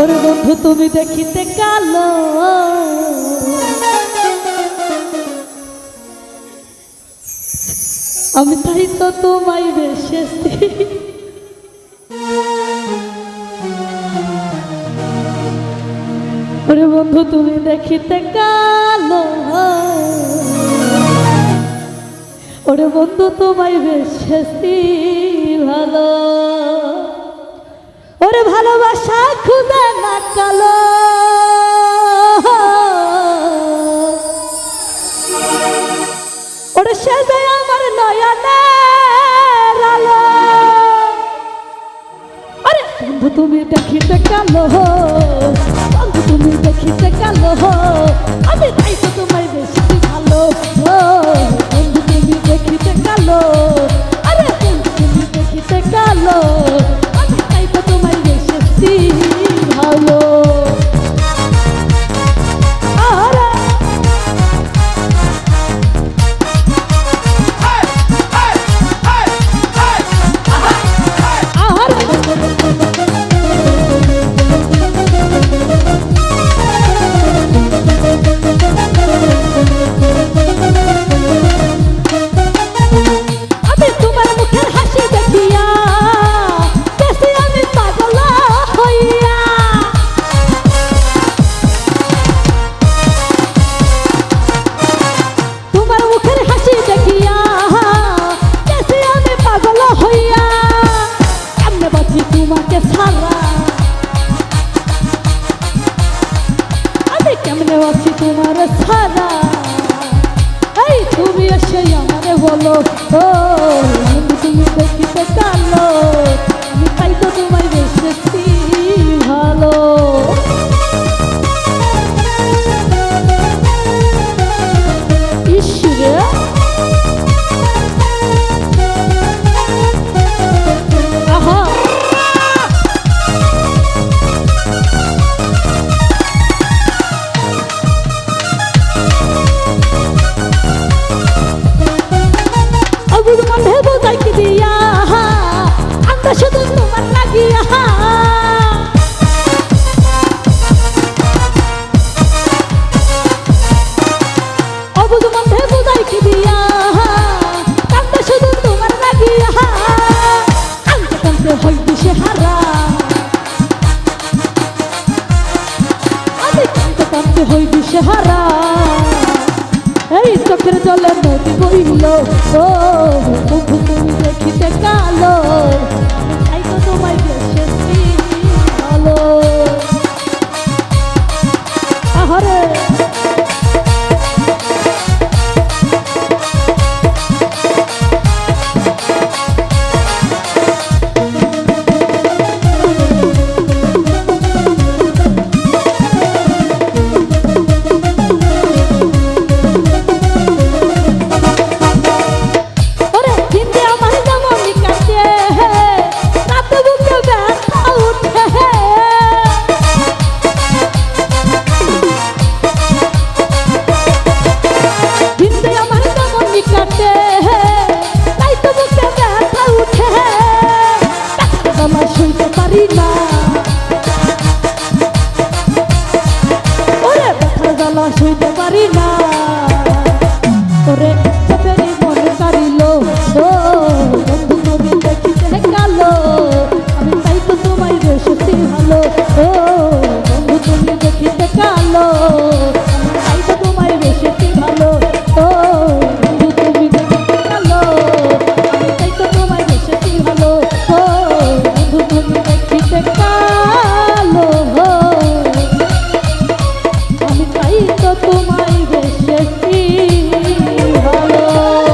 ওরে বন্ধু, তুমি দেখিতে কালো। আমি তাই তো তোমায় বেশেছি ওরে বন্ধু, তুমি দেখিতে কালো। ওরে বন্ধু, তোমায় বেশেছি ভালো। ওরে ভালোবাসা খুঁজে না কালো ওরে সেজে আমার নয়নের আরে বন্ধু, তুমি দেখিতে কালো বন্ধু, তুমি দেখিতে কালো আমি কেমনে আছি তোমার সারা এই তুমি এসে আমারে বলো ও তুমি কানতে কানতে হই দিশে হারা এই চোখের জলে নদী বইল। ও মুখ দেখিতে কালো। শুনতে পারি